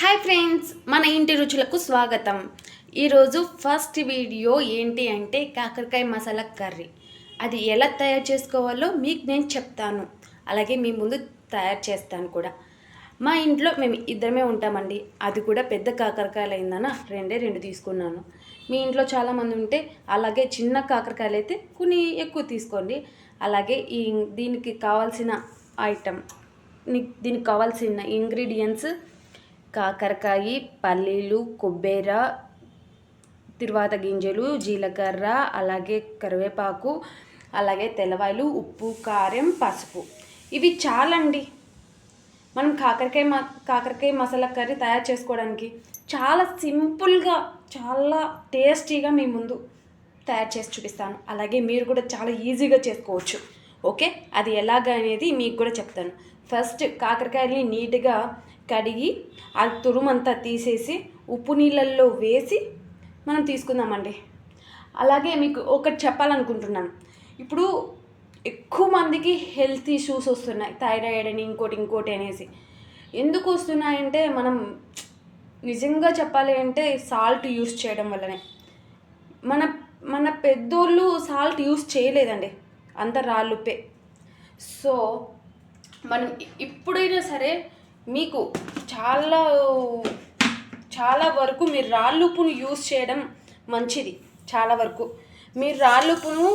Hi friends మన ఇంటి రుచులకు స్వాగతం. ఈరోజు ఫస్ట్ వీడియో ఏంటి అంటే కాకరకాయ మసాలా కర్రీ. అది ఎలా తయారు చేసుకోవాలో మీకు నేను చెప్తాను. అలాగే మీ ముందు తయారు చేస్తాను కూడా. మా ఇంట్లో మేము ఇద్దరమే ఉంటామండి. అది కూడా పెద్ద కాకరకాయలు అయిందన రెండే రెండు తీసుకున్నాను. మీ ఇంట్లో చాలామంది ఉంటే అలాగే చిన్న కాకరకాయలు అయితే కొన్ని ఎక్కువ తీసుకోండి. అలాగే ఈ దీనికి కావాల్సిన ఐటమ్ దీనికి కావాల్సిన ఇంగ్రీడియంట్స్ కాకరకాయ పల్లీలు కొబ్బెర తిరువాత గింజలు జీలకర్ర అలాగే కరివేపాకు అలాగే తెల్లవాయలు ఉప్పు కారం పసుపు. ఇవి చాలండి. మనం కాకరకాయ మ కాకరకాయ మసాలా కర్రీ తయారు చేసుకోవడానికి చాలా సింపుల్గా చాలా టేస్టీగా మీ ముందు తయారు చేసి చూపిస్తాను. అలాగే మీరు కూడా చాలా ఈజీగా చేసుకోవచ్చు. ఓకే? అది ఎలాగ అనేది మీకు కూడా చెప్తాను. ఫస్ట్ కాకరకాయని నీట్గా కడిగి ఆ తురుమంతా తీసేసి ఉప్పు నీళ్ళల్లో వేసి మనం తీసుకుందామండి. అలాగే మీకు ఒకటి చెప్పాలనుకుంటున్నాను. ఇప్పుడు ఎక్కువ మందికి హెల్త్ ఇష్యూస్ వస్తున్నాయి. థైరాయిడ్ అని ఇంకోటి ఇంకోటి అనేసి. ఎందుకు వస్తున్నాయంటే మనం నిజంగా చెప్పాలి అంటే సాల్ట్ యూస్ చేయడం వల్లనే. మన మన పెద్దోళ్ళు సాల్ట్ యూస్ చేయలేదండి. అంత రాళ్ళుప్పే. సో మనం ఇప్పుడైనా సరే మీకు చాలా చాలా వరకు మీరు రాళ్ళుప్పును యూస్ చేయడం మంచిది చాలా వరకు. మీరు రాళ్ళుప్పును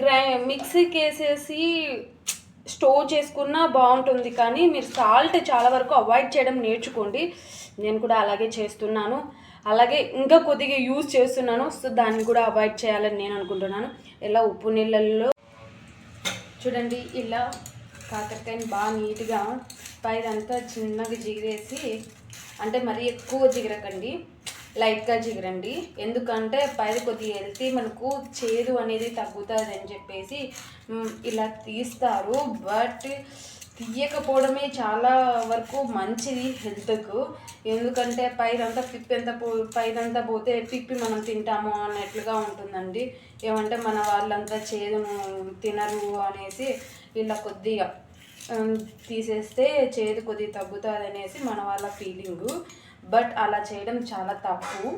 గ్రై మిక్సీకి వేసేసి స్టోర్ చేసుకున్నా బాగుంటుంది కానీ మీరు సాల్ట్ చాలా వరకు అవాయిడ్ చేయడం నేర్చుకోండి. నేను కూడా అలాగే చేస్తున్నాను. అలాగే ఇంకా కొద్దిగా యూజ్ చేస్తున్నాను సో దాన్ని కూడా అవాయిడ్ చేయాలని నేను అనుకుంటున్నాను. ఇలా ఉప్పు నీళ్ళల్లో చూడండి ఇలా కాకరకాయని బాగా నీట్గా పైరంతా చిన్నగా జిగిరేసి అంటే మరీ ఎక్కువ జిగరకండి. లైట్గా జిగరండి. ఎందుకంటే పైరు కొద్దిగా వెళ్తే మనకు చేదు అనేది తగ్గుతుంది అని చెప్పేసి ఇలా తీస్తారు. బట్ తీయకపోవడమే చాలా వరకు మంచిది హెల్త్కు. ఎందుకంటే పైదంతా పిప్పి ఎంత పో పైదంతా పోతే పిప్పి మనం తింటాము అన్నట్లుగా ఉంటుందండి. ఏమంటే మన వాళ్ళంతా చేదును తినరు అనేసి ఇలా కొద్దిగా Um, తీసేస్తే చేదు కొద్దిగా తగ్గుతుంది అనేసి మన వాళ్ళ ఫీలింగు బట్ అలా చేయడం చాలా తప్పు.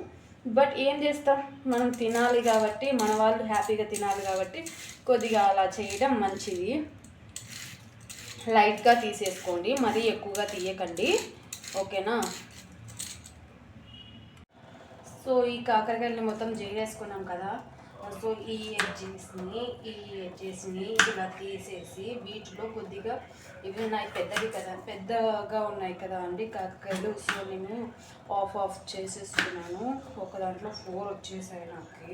బట్ ఏం చేస్తాం? మనం తినాలి కాబట్టి మన వాళ్ళు హ్యాపీగా తినాలి కాబట్టి కొద్దిగా అలా చేయడం మంచిది. లైట్గా తీసేసుకోండి మరీ ఎక్కువగా తీయకండి. ఓకేనా? సో ఈ కాకరకాయలని మొత్తం జీరేసుకున్నాం కదా. సో ఈ ఎడ్జెస్ని ఈ ఎడ్జెస్ని ఇలా తీసేసి వీటిలో కొద్దిగా ఇవి ఉన్నాయి. పెద్దవి కదా. పెద్దగా ఉన్నాయి కదా అండి. కాకరకాయలు సో నేను ఆఫ్ ఆఫ్ చేసేస్తున్నాను. ఒక దాంట్లో ఫోర్ వచ్చేసాయి నాకు.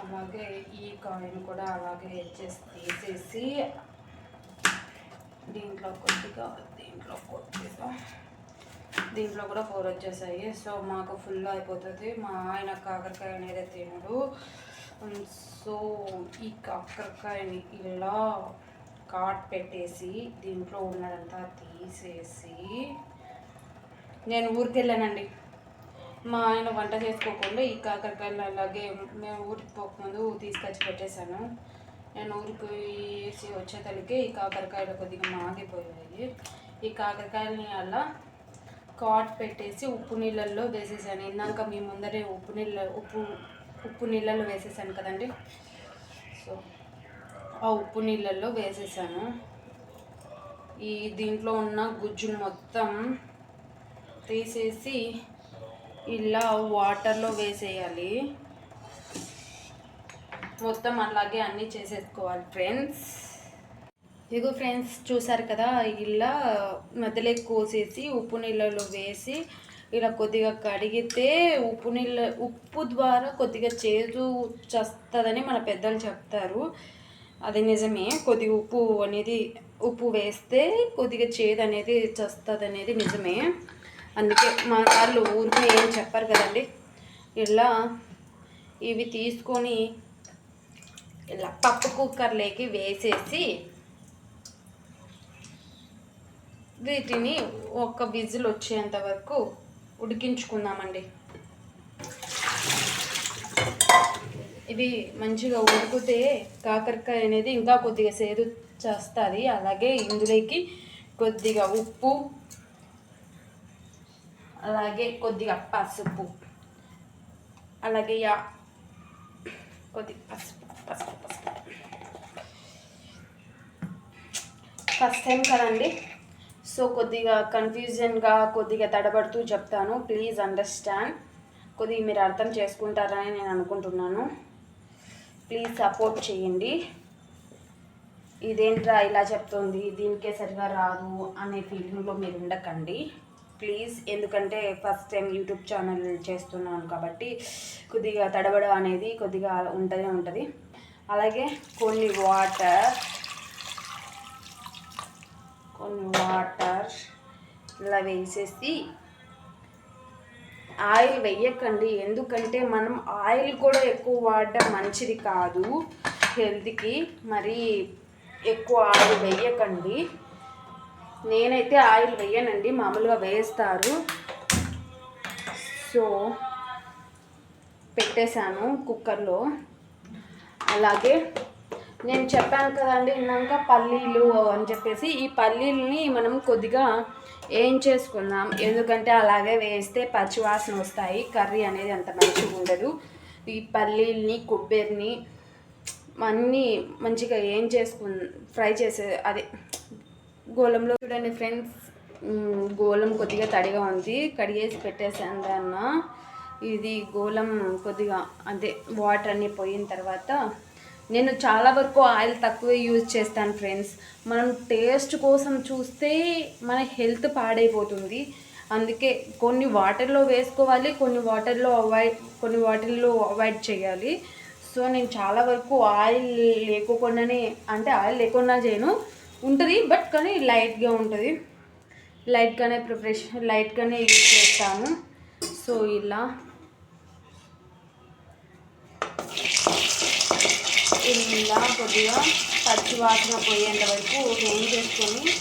అలాగే ఈ కాయిన్ కూడా అలాగే ఎడ్జెస్ తీసేసి దీంట్లో కొద్దిగా దీంట్లో కొద్దిగా దీంట్లో కూడా ఫోర్ వచ్చేసాయి. సో మాకు ఫుల్ అయిపోతుంది. మా ఆయన కాకరకాయ అనేది తినడు. సో ఈ కాకరకాయని ఇలా కాట్ పెట్టేసి దీంట్లో ఉన్నదంతా తీసేసి నేను ఊరికి వెళ్ళానండి మా ఆయన వంట చేసుకోకుండా ఈ కాకరకాయలు అలాగే మేము ఊరికి పోకముందు తీసుకొచ్చి పెట్టేశాను. నేను ఊరికి పోయేసి వచ్చేతలకి ఈ కాకరకాయలు కొద్దిగా మాగిపోయాయి. ఈ కాకరకాయలని అలా కాట్ పెట్టేసి ఉప్పు నీళ్ళల్లో వేసేసాను. ఇందాక మీ ముందరే ఉప్పు నీళ్ళ ఉప్పు ఉప్పు నీళ్ళల్లో వేసేసాను కదండి? సో ఆ ఉప్పు నీళ్ళల్లో వేసేసాను. ఈ దీంట్లో ఉన్న గుజ్జును మొత్తం తీసేసి ఇలా వాటర్లో వేసేయాలి. మొత్తం అలాగే అన్నీ చేసేసుకోవాలి ఫ్రెండ్స్. ఇదిగో ఫ్రెండ్స్ చూసారు కదా ఇలా మధ్యలో కోసేసి ఉప్పు నీళ్ళలో వేసి ఇలా కొద్దిగా కడిగితే ఉప్పు నీళ్ళ ఉప్పు ద్వారా కొద్దిగా చేదు చస్తుందని మన పెద్దలు చెప్తారు. అది నిజమే కొద్దిగా ఉప్పు అనేది ఉప్పు వేస్తే కొద్దిగా చేదు అనేది చస్తుంది అనేది నిజమే. అందుకే మన వాళ్ళు ఊరికి ఏం చెప్పారు కదండి. ఇలా ఇవి తీసుకొని ఇలా పప్పు కుక్కర్లోకి వేసేసి వీటిని ఒక విజిల్ వచ్చేంత వరకు ఉడికించుకుందామండి. ఇవి మంచిగా ఉడికితే కాకరకాయ అనేది ఇంకా కొద్దిగా సేదు చేస్తుంది. అలాగే ఇందులోకి కొద్దిగా ఉప్పు అలాగే కొద్దిగా పసుపు అలాగే యా కొద్ది పసుపు పసుపు పసుపు. ఫస్ట్ టైం కదండి? సో కొద్దిగా కన్ఫ్యూజన్గా కొద్దిగా తడబడుతూ చెప్తాను. ప్లీజ్ అండర్స్టాండ్ కొద్దిగా మీరు అర్థం చేసుకుంటారని నేను అనుకుంటున్నాను. ప్లీజ్ సపోర్ట్ చేయండి. ఇదేంట్రా ఇలా చెప్తుంది? దీనికే సరిగా రాదు అనే ఫీలింగ్లో మీరు ఉండకండి. ప్లీజ్ ఎందుకంటే ఫస్ట్ టైం యూట్యూబ్ ఛానల్ చేస్తున్నాను కాబట్టి కొద్దిగా తడబడ అనేది కొద్దిగా ఉంటూనే ఉంటుంది. అలాగే కొన్ని వాటర్ కొన్ని వాటర్ ఇలా వేసేసి ఆయిల్ వేయకండి. ఎందుకంటే మనం ఆయిల్ కూడా ఎక్కువ వాడడం మంచిది కాదు. హెల్త్కి మరి ఎక్కువ ఆయిల్ వేయకండి. నేనైతే ఆయిల్ వేయనండి. మామూలుగా వేస్తారు. సో పెట్టేశాను కుక్కర్లో. అలాగే నేను చెప్పాను కదండి ఇందాక పల్లీలు అని చెప్పేసి ఈ పల్లీలని మనం కొద్దిగా ఏం చేసుకుందాం? ఎందుకంటే అలాగే వేస్తే పచ్చివాసన వస్తాయి కర్రీ అనేది అంత మంచిగా ఉండదు. ఈ పల్లీల్ని కొబ్బరిని అన్నీ మంచిగా ఏం చేసుకు ఫ్రై చేసే అదే గోలంలో చూడండి ఫ్రెండ్స్. గోలం కొద్దిగా తడిగా ఉంది కడిగేసి పెట్టేసాను దాన్న ఇది గోలం కొద్దిగా అదే వాటర్ అన్నీ పోయిన తర్వాత నేను చాలా వరకు ఆయిల్ తక్కువే యూజ్ చేస్తాను ఫ్రెండ్స్. మనం టేస్ట్ కోసం చూస్తే మన హెల్త్ పాడైపోతుంది. అందుకే కొన్ని వాటర్లో వేసుకోవాలి కొన్ని వాటర్లో అవాయిడ్ కొన్ని వాటర్లో అవాయిడ్ చేయాలి. సో నేను చాలా వరకు ఆయిల్ లేకోకుండానే అంటే ఆయిల్ లేకుండా చేయను. ఉంటుంది బట్ కానీ లైట్గా ఉంటుంది. లైట్గానే ప్రిపరేషన్ లైట్గానే యూజ్ చేస్తాను. సో ఇలా. ఇలా కొద్దిగా పచ్చి వాసన పోయేంత వరకు ఏం చేసుకొని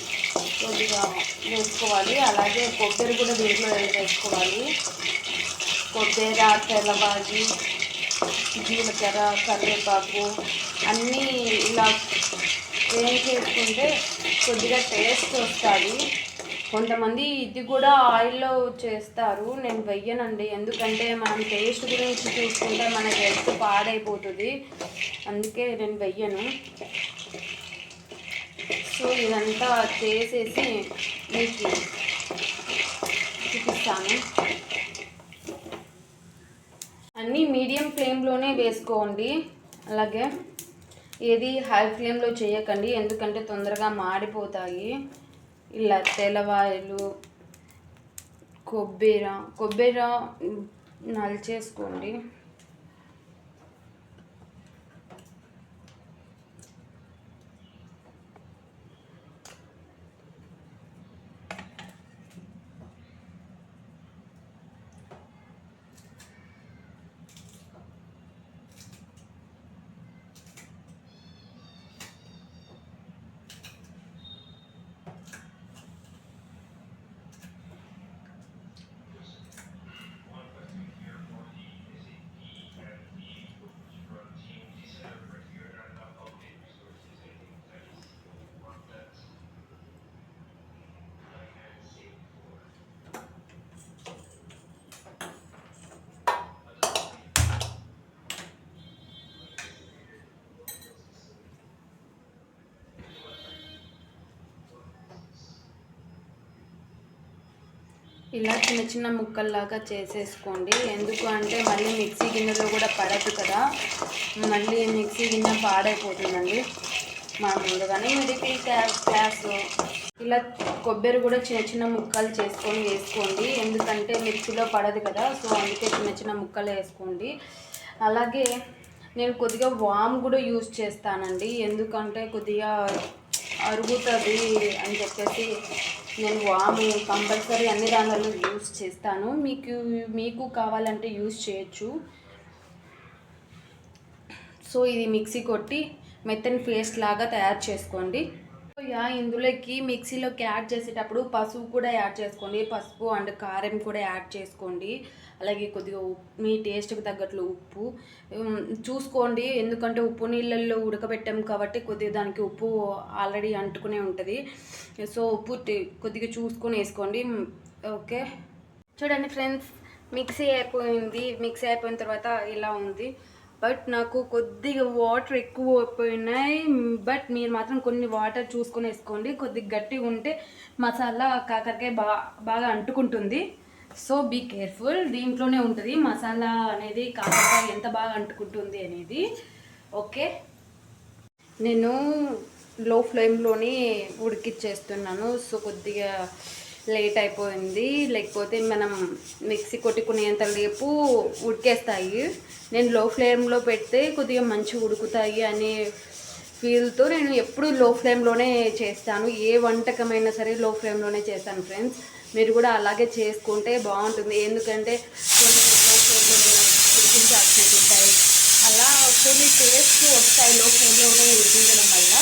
కొద్దిగా వేసుకోవాలి. అలాగే కొబ్బరి కూడా దీంట్లో వేసుకోవాలి. కొబ్బరి తెల్లబాజి జీలకర్ర కరివేపాకు అన్నీ ఇలా ఏం చేసుకుంటే కొద్దిగా టేస్ట్ వస్తుంది. కొంతమంది ఇది కూడా ఆయిల్లో చేస్తారు. నేను వెయ్యనండి. ఎందుకంటే మనం టేస్ట్ గురించి చూసుకుంటే మన హెల్త్ పాడైపోతుంది. అందుకే నేను వెయ్యను. సో ఇదంతా చేసేసి మీకు చూపిస్తాను. అన్నీ మీడియం ఫ్లేమ్లోనే వేసుకోండి. అలాగే ఏది హై ఫ్లేమ్లో చేయకండి. ఎందుకంటే తొందరగా మాడిపోతాయి. ఇలా తెల్లవాయలు కొబ్బరి కొబ్బెర నలిచేసుకోండి. ఇలా చిన్న చిన్న ముక్కల్లాగా చేసేసుకోండి. ఎందుకు అంటే మళ్ళీ మిక్సీ గిన్నెలో కూడా పడదు కదా. మళ్ళీ మిక్సీ గిన్నె పాడైపోతుందండి. మా ముందుగానే మిడిల్ క్లాస్ క్లాస్ ఇలా కొబ్బరి కూడా చిన్న చిన్న ముక్కలు చేసుకొని వేసుకోండి. ఎందుకంటే మిక్సీలో పడదు కదా సో అందుకే చిన్న చిన్న ముక్కలు వేసుకోండి. అలాగే నేను కొద్దిగా వామ్ కూడా యూజ్ చేస్తానండి. ఎందుకంటే కొద్దిగా అరుగుతుంది అని చెప్పేసి నేను వాము కంపల్సరీ అన్ని దానిలో యూస్ చేస్తాను. మీకు మీకు కావాలంటే యూస్ చేయొచ్చు. సో ఇది మిక్సీ కొట్టి మెత్తని పేస్ట్ లాగా తయారు చేసుకోండి. యా ఇందులోకి మిక్సీలోకి యాడ్ చేసేటప్పుడు పసుపు కూడా యాడ్ చేసుకోండి. పసుపు అండ్ కారం కూడా యాడ్ చేసుకోండి. అలాగే కొద్దిగా ఉప్పు మీ టేస్ట్కి తగ్గట్లు ఉప్పు. చూసుకోండి. ఎందుకంటే ఉప్పు నీళ్ళల్లో ఉడకబెట్టాం కాబట్టి కొద్దిగా దానికి ఉప్పు ఆల్రెడీ అంటుకునే ఉంటుంది. సో ఉప్పు కొద్దిగా చూసుకొని వేసుకోండి. ఓకే. చూడండి ఫ్రెండ్స్ మిక్సీ అయిపోయింది. మిక్సీ అయిపోయిన తర్వాత ఇలా ఉంది. బట్ నాకు కొద్దిగా వాటర్ ఎక్కువ అయిపోయినాయి బట్ మీరు మాత్రం కొన్ని వాటర్ చూసుకొని వేసుకోండి. కొద్దిగా గట్టిగా ఉంటే మసాలా కాకరకాయ బాగా బాగా అంటుకుంటుంది. So be careful. దీంట్లోనే ఉంటుంది మసాలా అనేది కాకరకాయ ఎంత బాగా అంటుకుంటుంది అనేది. ఓకే. నేను లో ఫ్లేమ్లోనే ఉడికిచ్చేస్తున్నాను. సో కొద్దిగా లేట్ అయిపోయింది. లేకపోతే మనం మిక్సీ కొట్టుకునేంత లేపు ఉడికేస్తాయి. నేను లో ఫ్లేమ్లో పెడితే కొద్దిగా మంచిగా ఉడుకుతాయి అనే ఫీల్తో నేను ఎప్పుడు లో ఫ్లేమ్లోనే చేస్తాను. ఏ వంటకమైనా సరే లో ఫ్లేమ్లోనే చేస్తాను ఫ్రెండ్స్. మీరు కూడా అలాగే చేసుకుంటే బాగుంటుంది. ఎందుకంటే కొన్ని లో ఉంటాయి అలా కొన్ని టేస్ట్ వస్తాయి లో ఫ్లేమ్లోనే ఉడికించడం వల్ల.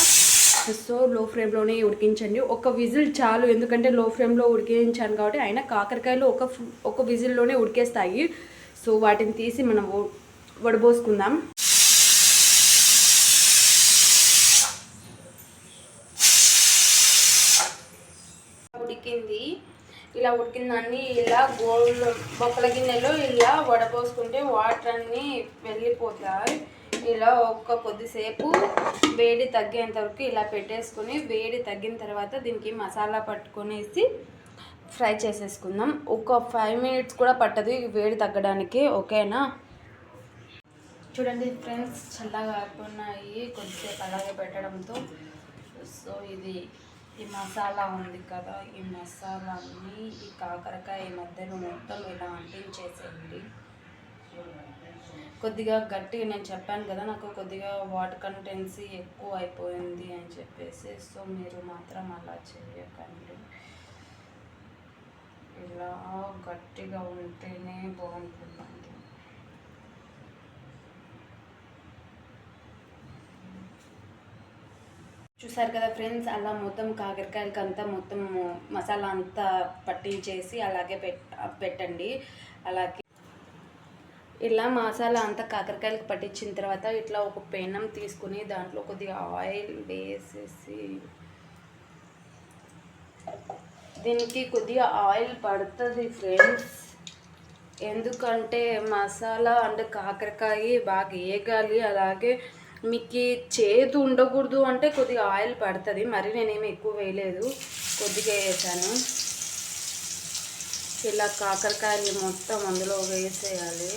సో లో ఫ్లేమ్లోనే ఉడికించండి. ఒక విజిల్ చాలు ఎందుకంటే లో ఫ్లేమ్లో ఉడికించాను కాబట్టి అయినా కాకరకాయలు ఒక ఒక విజిల్లోనే ఉడికేస్తాయి. సో వాటిని తీసి మనం వడబోసుకుందాం. ఉడికింది. ఇలా ఉడికిందాన్ని ఇలా గోల్డ్ బొక్కల గిన్నెలో ఇలా వడబోసుకుంటే వాటర్ అన్నీ వెళ్ళిపోతాయి. ఇలా ఒక్క కొద్దిసేపు వేడి తగ్గేంత వరకు ఇలా పెట్టేసుకొని వేడి తగ్గిన తర్వాత దీనికి మసాలా పట్టుకొనేసి ఫ్రై చేసేసుకుందాం. ఒక ఫైవ్ మినిట్స్ కూడా పట్టదు ఈ వేడి తగ్గడానికి ఓకేనా? చూడండి ఫ్రెండ్స్ చల్లగా అయిపోయినాయి కొద్దిసేపు అలాగే పెట్టడంతో. సో ఇది ఈ మసాలా ఉంది కదా ఈ మసాలాని ఈ కాకరకాయ మధ్యలో మొత్తం ఇలా అంటించేసేయండి. కొద్దిగా గట్టిగా నేను చెప్పాను కదా నాకు కొద్దిగా వాటర్ కంటెన్సీ ఎక్కువ అయిపోయింది అని చెప్పేసి సో మీరు మాత్రం అలా చేయకండి ఇలా గట్టిగా ఉంటేనే బాగుంటుందండి. చూసారు కదా ఫ్రెండ్స్ అలా మొత్తం కాకరకాయలకి అంతా మొత్తం మసాలా అంతా పట్టించేసి అలాగే పెట్ పెట్టండి. అలాగే ఇలా మసాలా అంతా కాకరకాయలకు పట్టించిన తర్వాత ఇట్లా ఒక పెనం తీసుకుని దాంట్లో కొద్దిగా ఆయిల్ వేసేసి దీనికి కొద్దిగా ఆయిల్ పడుతుంది ఫ్రెండ్స్. ఎందుకంటే మసాలా అండ్ కాకరకాయ బాగా వేయగాలి అలాగే మీకు చేదు ఉండకూడదు అంటే కొద్దిగా ఆయిల్ పడుతుంది. మరి నేనేమి ఎక్కువ వేయలేదు కొద్దిగా వేసాను. ఇలా కాకరకాయలు మొత్తం అందులో వేసేయాలి.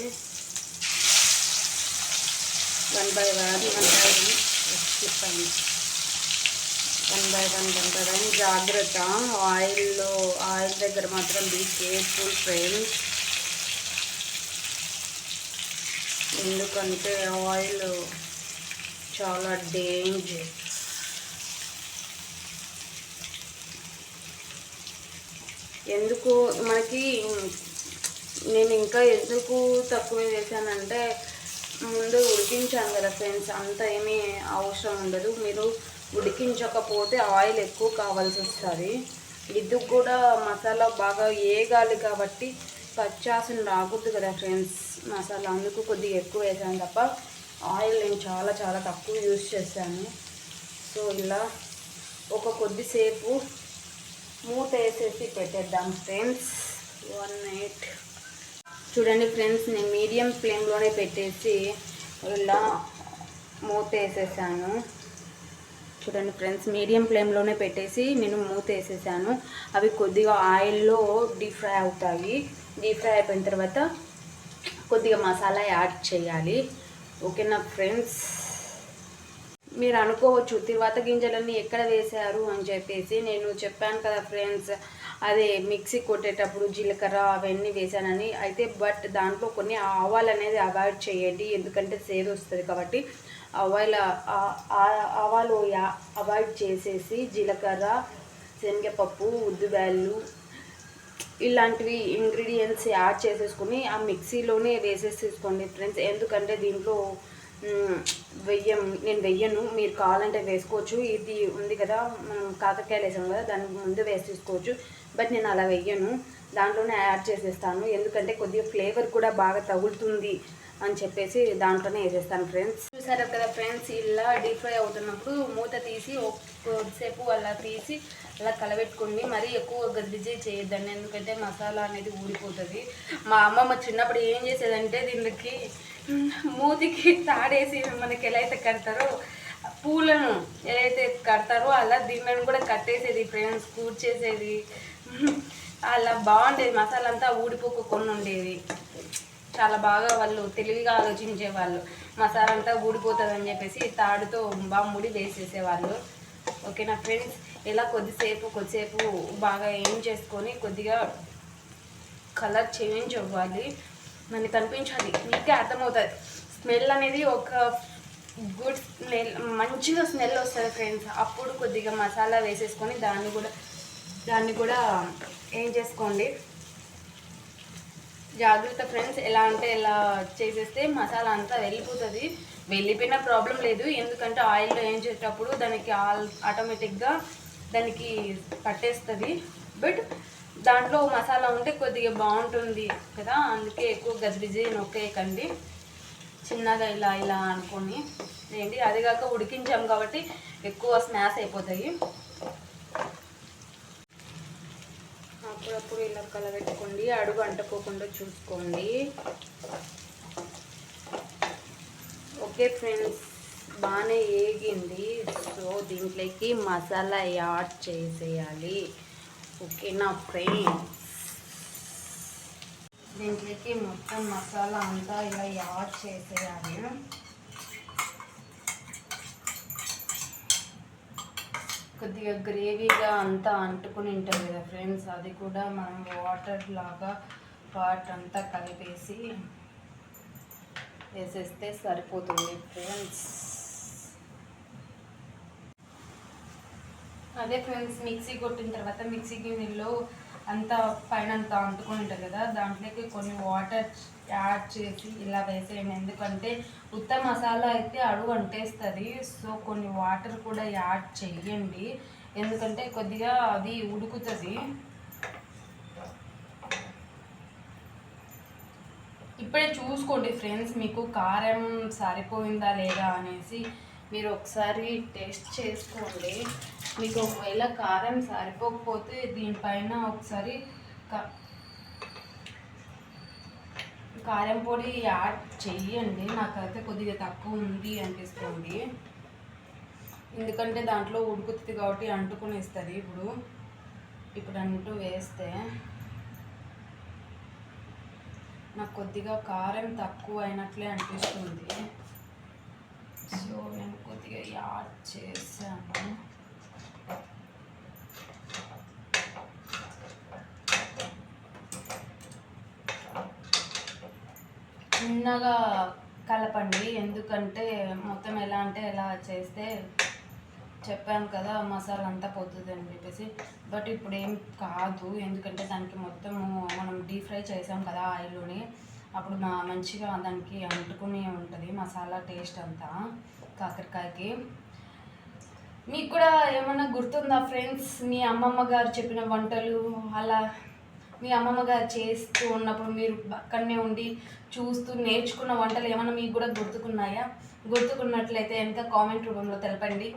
One by one one by one చెప్పండి one by one one by one జాగ్రత్త. ఆయిల్లో ఆయిల్ దగ్గర మాత్రం బీ కేర్ఫుల్ ఫ్రెండ్స్ ఎందుకంటే ఆయిల్ చాలా డేంజర్ ఎందుకు మనకి నేను ఇంకా ఎందుకు తక్కువ చేశానంటే ముందు ఉడికించాను కదా ఫ్రెండ్స్ అంత ఏమీ అవసరం ఉండదు. మీరు ఉడికించకపోతే ఆయిల్ ఎక్కువ కావాల్సి వస్తుంది. ఇది కూడా మసాలా బాగా ఏగాలి కాబట్టి పచ్చాసన రాకూడదు కదా ఫ్రెండ్స్ మసాలా అందుకు కొద్దిగా ఎక్కువ వేసాను తప్ప. ఆయిల్ నేను చాలా చాలా తక్కువ యూస్ చేశాను. సో ఇలా ఒక కొద్దిసేపు మూత వేసేసి పెట్టేద్దాం ఫ్రెండ్స్. వన్ ఎయిట్ చూడండి ఫ్రెండ్స్ నేను మీడియం ఫ్లేమ్లోనే పెట్టేసి ఇలా మూత వేసేసాను చూడండి ఫ్రెండ్స్ మీడియం ఫ్లేమ్లోనే పెట్టేసి నేను మూత వేసేసాను అవి కొద్దిగా ఆయిల్లో డీప్ ఫ్రై అవుతాయి. డీప్ ఫ్రై అయిపోయిన తర్వాత కొద్దిగా మసాలా యాడ్ చేయాలి. ఓకేనా ఫ్రెండ్స్? మీరు అనుకోవచ్చు తిరువాత గింజలన్నీ ఎక్కడ వేశారు? అని చెప్పేసి నేను చెప్పాను కదా ఫ్రెండ్స్. అదే మిక్సీ కొట్టేటప్పుడు జీలకర్ర అవన్నీ వేసానని అయితే బట్ దాంట్లో కొన్ని ఆవాలు అనేది అవాయిడ్ చేయండి. ఎందుకంటే సేదు వస్తుంది కాబట్టి ఆవాయిల్ ఆ- ఆవాలు యా- అవాయిడ్ చేసేసి జీలకర్ర శనగపప్పు ఉద్దిబ్యాళ్ళు ఇలాంటివి ఇంగ్రీడియంట్స్ యాడ్ చేసేసుకుని ఆ మిక్సీలోనే వేసేసేసుకోండి ఫ్రెండ్స్. ఎందుకంటే దీంట్లో వెయ్యం నేను వెయ్యను మీరు కావాలంటే వేసుకోవచ్చు. ఇది ఉంది కదా మనం కాకరకాయలు వేసాం కదా దాని ముందు వేసేసుకోవచ్చు బట్ నేను అలా వెయ్యను. దాంట్లోనే యాడ్ చేసేస్తాను. ఎందుకంటే కొద్దిగా ఫ్లేవర్ కూడా బాగా తగులుతుంది అని చెప్పేసి దాంట్లోనే వేసేస్తాను ఫ్రెండ్స్. చూసారు కదా ఫ్రెండ్స్ ఇలా డీప్ ఫ్రై అవుతున్నప్పుడు మూత తీసి కొద్దిసేపు అలా తీసి అలా కలబెట్టుకోండి. మరీ ఎక్కువ గదిజే చేయొద్దండి ఎందుకంటే మసాలా అనేది ఊడిపోతుంది. మా అమ్మమ్మ చిన్నప్పుడు ఏం చేసేదంటే దీనికి మూతికి తాడేసి మనకి ఎలా అయితే కడతారో పూలను ఎలా అయితే కడతారో అలా దీన్ని కూడా కట్టేసేది ఫ్రెండ్స్ కూర్చేసేది. అలా బాగుండేది మసాలా అంతా ఊడిపోకుండా ఉండేది చాలా బాగా వాళ్ళు తెలివిగా ఆలోచించే వాళ్ళు మసాలా అంతా ఊడిపోతుంది అని చెప్పేసి తాడుతో బాగా ముడి వేసేసేవాళ్ళు. ఓకేనా ఫ్రెండ్స్? ఇలా కొద్దిసేపు కొద్దిసేపు బాగా ఏం చేసుకొని కొద్దిగా కలర్ చేంజ్ అవ్వాలి. మనకి కనిపించాలి. మీకే అర్థమవుతుంది. స్మెల్ అనేది ఒక గుడ్ స్మెల్ మంచిగా స్మెల్ వస్తుంది ఫ్రెండ్స్. అప్పుడు కొద్దిగా మసాలా వేసేసుకొని దాన్ని కూడా దాన్ని కూడా ఏం చేసుకోండి? జాగ్రత్త ఫ్రెండ్స్ ఎలా అంటే ఎలా చేసేస్తే మసాలా అంతా వెళ్ళిపోతుంది. వెళ్ళిపోయిన ప్రాబ్లం లేదు. ఎందుకంటే ఆయిల్లో ఏం చేసేటప్పుడు దానికి ఆల్ ఆటోమేటిక్గా దానికి పట్టేస్తుంది. బట్ దాంట్లో మసాలా ఉంటే కొద్దిగా బాగుంటుంది కదా అందుకే ఎక్కువ గజిబిజి నొక్కేయకండి. చిన్నగా ఇలా ఇలా అనుకొని. ఏంటి అది కాక ఉడికించాం కాబట్టి ఎక్కువ స్మాష్ అయిపోతాయి. అప్పుడప్పుడు ఇలా కలబెట్టుకోండి అడుగు అంటుకోకుండా చూసుకోండి. ఓకే ఫ్రెండ్స్ బాగానే ఏగింది. సో దీంట్లోకి మసాలా యాడ్ చేసేయాలి. ఓకేనా ఫ్రెండ్స్ దీంట్లోకి మొత్తం మసాలా అంతా ఇలా యాడ్ చేసేయాలి. కొద్దిగా గ్రేవీగా అంతా అంటుకుని ఉంటుంది కదా ఫ్రెండ్స్ అది కూడా మనం వాటర్ లాగా పాట్ అంతా కలిపేసి వేసేస్తే సరిపోతుంది ఫ్రెండ్స్. అదే ఫ్రెండ్స్ మిక్సీ కొట్టిన తర్వాత మిక్సీ గిన్నెలో అంతా పైన అంతా అంటుకొని ఉంటుంది కదా దాంట్లోకి కొన్ని వాటర్ యాడ్ చేసి ఇలా వేసేయండి. ఎందుకంటే ఉత్త మసాలా అయితే అడుగు అంటేస్తుంది సో కొన్ని వాటర్ కూడా యాడ్ చేయండి ఎందుకంటే కొద్దిగా అది ఉడుకుతుంది. ఇప్పుడే చూసుకోండి ఫ్రెండ్స్ మీకు కారం సరిపోయిందా లేదా అనేసి. మీరు ఒకసారి టేస్ట్ చేసుకోండి. మీకు ఒకవేళ కారం సరిపోకపోతే దీనిపైన ఒకసారి కారం పొడి యాడ్ చెయ్యండి. నాకైతే కొద్దిగా తక్కువ ఉంది అనిపిస్తుంది. ఎందుకంటే దాంట్లో ఉడుకుతుంది కాబట్టి అంటుకుని ఇస్తుంది ఇప్పుడు. ఇప్పుడు అంటూ వేస్తే నాకు కొద్దిగా కారం తక్కువ అయినట్లే అనిపిస్తుంది. సో నేను కొద్దిగా యాడ్ చేశాను చిన్నగా కలపండి. ఎందుకంటే మొత్తం ఎలా అంటే ఎలా చేస్తే చెప్పాను కదా మసాలా అంతా పోతుంది అని చెప్పేసి. బట్ ఇప్పుడు ఏం కాదు. ఎందుకంటే దానికి మొత్తం మనం డీప్ ఫ్రై చేసాం కదా ఆయిల్లోని. అప్పుడు మా మంచిగా దానికి అంటుకుని ఉంటుంది మసాలా టేస్ట్ అంతా కాకరకాయకి. మీకు కూడా ఏమన్నా గుర్తుందా ఫ్రెండ్స్? మీ అమ్మమ్మ గారు చెప్పిన వంటలు అలా మీ అమ్మమ్మ గారు చేస్తూ ఉన్నప్పుడు మీరు అక్కడనే ఉండి చూస్తూ నేర్చుకున్న వంటలు ఏమైనా మీకు కూడా గుర్తుకున్నాయా? గుర్తుకున్నట్లయితే ఎంత కామెంట్ రూపంలో తెలపండి.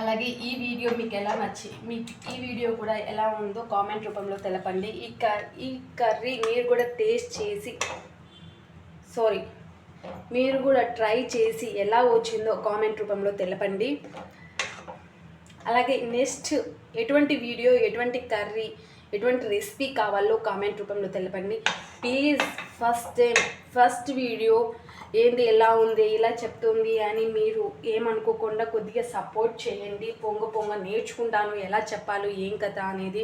అలాగే ఈ వీడియో మీకు ఎలా నచ్చి మీకు ఈ వీడియో కూడా ఎలా ఉందో కామెంట్ రూపంలో తెలపండి. ఈ ఈ కర్రీ మీరు కూడా టేస్ట్ చేసి సారీ మీరు కూడా ట్రై చేసి ఎలా వచ్చిందో కామెంట్ రూపంలో తెలపండి. అలాగే నెక్స్ట్ ఎటువంటి వీడియో ఎటువంటి కర్రీ ఎటువంటి రెసిపీ కావాలో కామెంట్ రూపంలో తెలపండి. Please first time first video ఏంది ఎలా ఉంది ఇలా చెప్తుంది అని మీరు ఏమనుకోకుండా కొద్దిగా సపోర్ట్ చేయండి. పొంగ పొంగ నేర్చుకుంటాను ఎలా చెప్పాలో ఏం కథ అనేది.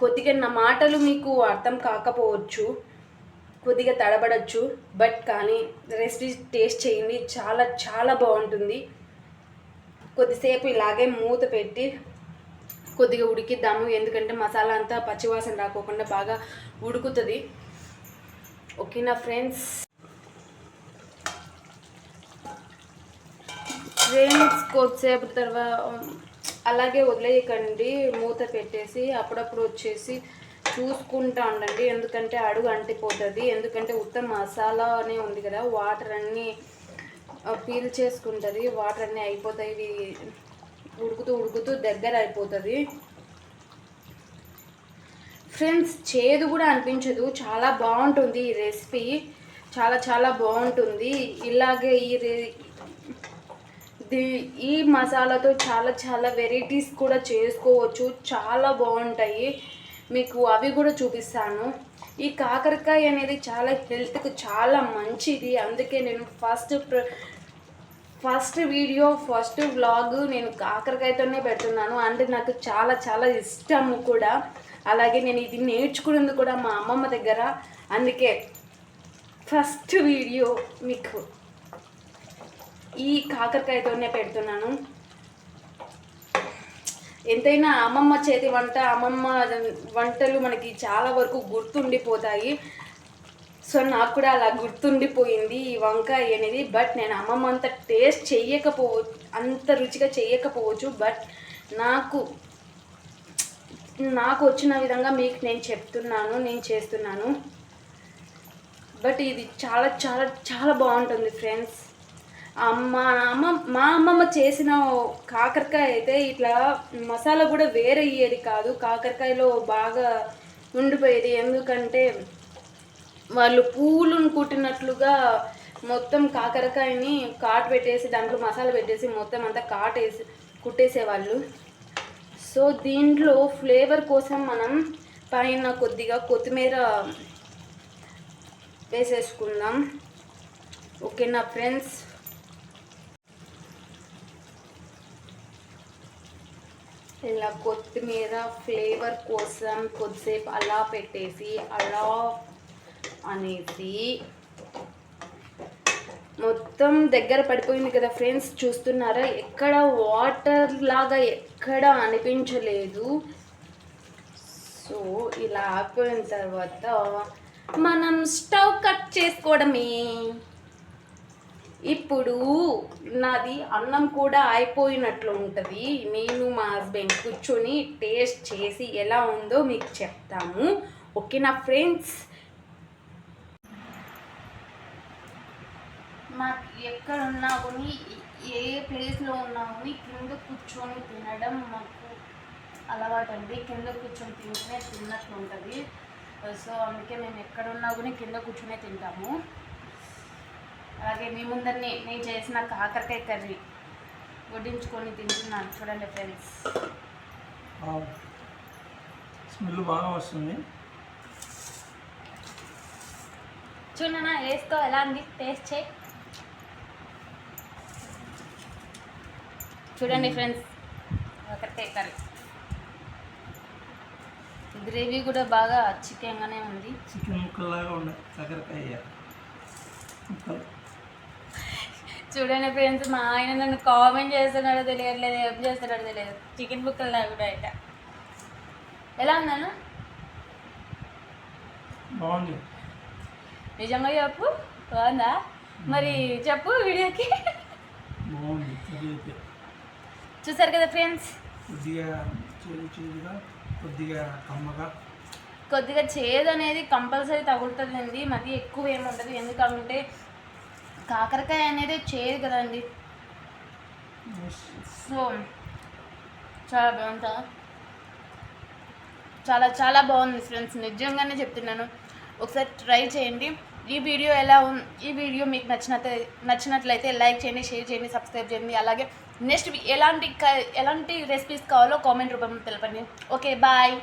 కొద్దిగా నా మాటలు మీకు అర్థం కాకపోవచ్చు కొద్దిగా తడబడచ్చు బట్ కానీ రెసిపీ టేస్ట్ చేయండి. చాలా చాలా బాగుంటుంది. కొద్దిసేపు ఇలాగే మూత పెట్టి కొద్దిగా ఉడికిద్దాము. ఎందుకంటే మసాలా అంతా పచ్చివాసన రాకోకుండా బాగా ఉడుకుతుంది. ఓకేనా ఫ్రెండ్స్ ఫ్రెండ్స్ కొద్దిసేపు తర్వాత అలాగే వదిలేయకండి. మూత పెట్టేసి అప్పుడప్పుడు వచ్చేసి చూసుకుంటా ఉండండి. ఎందుకంటే అడుగు అంటిపోతుంది. ఎందుకంటే ఉత్త మసాలానే ఉంది కదా. వాటర్ అన్నీ పీల్ చేసుకుంటుంది. వాటర్ అన్నీ అయిపోతాయి. ఇవి ఉడుకుతూ ఉడుకుతూ దగ్గర అయిపోతుంది. ఫ్రెండ్స్ చేదు కూడా అనిపించదు. చాలా బాగుంటుంది ఈ రెసిపీ. చాలా చాలా బాగుంటుంది. ఇలాగే ఈ రె ఈ మసాలాతో చాలా చాలా వెరైటీస్ కూడా చేసుకోవచ్చు. చాలా బాగుంటాయి. మీకు అవి కూడా చూపిస్తాను. ఈ కాకరకాయ అనేది చాలా హెల్త్కి చాలా మంచిది. అందుకే నేను ఫస్ట్ ప్ర- ఫస్ట్ వీడియో ఫస్ట్ వ్లాగ్ నేను కాకరకాయతోనే పెడుతున్నాను. అంటే నాకు చాలా చాలా ఇష్టము కూడా. అలాగే నేను ఇది నేర్చుకున్నది కూడా మా అమ్మమ్మ దగ్గర. అందుకే ఫస్ట్ వీడియో మీకు. ఈ కాకరకాయతోనే పెడుతున్నాను. ఎంతైనా అమ్మమ్మ చేతి వంట అమ్మమ్మ వంటలు మనకి చాలా వరకు గుర్తుండిపోతాయి. సో నాకు కూడా అలా గుర్తుండిపోయింది ఈ వంకాయ అనేది. బట్ నేను అమ్మమ్మ అంత టేస్ట్ చెయ్యకపోవచ్చు అంత రుచిగా చెయ్యకపోవచ్చు. బట్ నాకు నాకు వచ్చిన విధంగా మీకు నేను చెప్తున్నాను నేను చేస్తున్నాను. బట్ ఇది చాలా చాలా చాలా బాగుంటుంది ఫ్రెండ్స్. అమ్మ అమ్మ మా అమ్మమ్మ చేసిన కాకరకాయ అయితే ఇట్లా మసాలా కూడా వేరే ఇయ్యేది కాదు. కాకరకాయలో బాగా ఉండిపోయేది. ఎందుకంటే వాళ్ళు పూలను కుట్టినట్లుగా మొత్తం కాకరకాయని కాటు పెట్టేసి దాంట్లో మసాలా పెట్టేసి మొత్తం అంతా కాటేసి కుట్టేసేవాళ్ళు. సో దీంట్లో ఫ్లేవర్ కోసం మనం పైన కొద్దిగా కొత్తిమీర వేసేసుకుందాం. ఓకేనా ఫ్రెండ్స్. ఇలా కొత్తిమీర ఫ్లేవర్ కోసం కొద్దిసేపు అలా పెట్టేసి అలా అనేసి మొత్తం దగ్గర పడిపోయింది కదా ఫ్రెండ్స్ చూస్తున్నారా? ఎక్కడ వాటర్ లాగా ఎక్కడ అనిపించలేదు. సో ఇలా ఆగిపోయిన తర్వాత మనం స్టవ్ కట్ చేసుకోవడమే. ఇప్పుడు నాది అన్నం కూడా అయిపోయినట్లు ఉంటుంది. నేను మా హస్బెండ్ కూర్చొని టేస్ట్ చేసి ఎలా ఉందో మీకు చెప్తాము. ఓకేనా ఫ్రెండ్స్ మాకు ఎక్కడ ఉన్నా కానీ ఏ ప్లేస్లో ఉన్నా కానీ కింద కూర్చొని తినడం మాకు అలవాటు అండి కింద కూర్చొని తింటేనే తిన్నట్లు ఉంటుంది సో అందుకే మేము ఎక్కడున్నా కానీ కింద కూర్చొనే తింటాము. అలాగే మీ ముందరిని నేను చేసిన కాకరకాయ కర్రీ వడ్డించుకొని తింటున్నాను. చూడండి ఫ్రెండ్స్. స్మెల్ బాగా వస్తుంది. చూడనా వేసుకో ఎలా ఉంది? టేస్ట్ చేయి. చూడండి ఫ్రెండ్స్ కాకరకాయ కర్రీ. గ్రేవీ కూడా బాగా చికెన్గానే ఉంది. చికెన్ ముక్కల్లాగా ఉన్నాయి కాకరకాయ ముక్కలు. చూడండి ఫ్రెండ్స్ మా ఆయన నన్ను కామెంట్ చేస్తున్నాడో తెలియట్లేదు ఏం చేస్తున్నాడో తెలియదు. చికెన్ ముక్కలు కూడా అయితే ఎలా ఉన్నాను బాగుంది. నిజంగా చెప్పు బాగుందా? మరి చెప్పు వీడియోకి. చూసారు కదా ఫ్రెండ్స్ కొద్దిగా కొద్దిగా కమ్మగా. కొద్దిగా చేదు అనేది కంపల్సరీ తగులుతుందండి. మరి ఎక్కువ ఏముంటుంది ఎందుకంటే కాకరకాయ అనేది చేయదు కదండి. సో చాలా బాగుంటా చాలా చాలా బాగుంది ఫ్రెండ్స్. నిజంగానే చెప్తున్నాను. ఒకసారి ట్రై చేయండి. ఈ వీడియో ఎలా ఉం- ఈ వీడియో మీకు నచ్చినట్లయితే నచ్చినట్లయితే లైక్ చేయండి షేర్ చేయండి సబ్స్క్రైబ్ చేయండి. అలాగే నెక్స్ట్ ఎలాంటి క- ఎలాంటి రెసిపీస్ కావాలో కామెంట్ రూపంలో తెలపండి. Okay bye.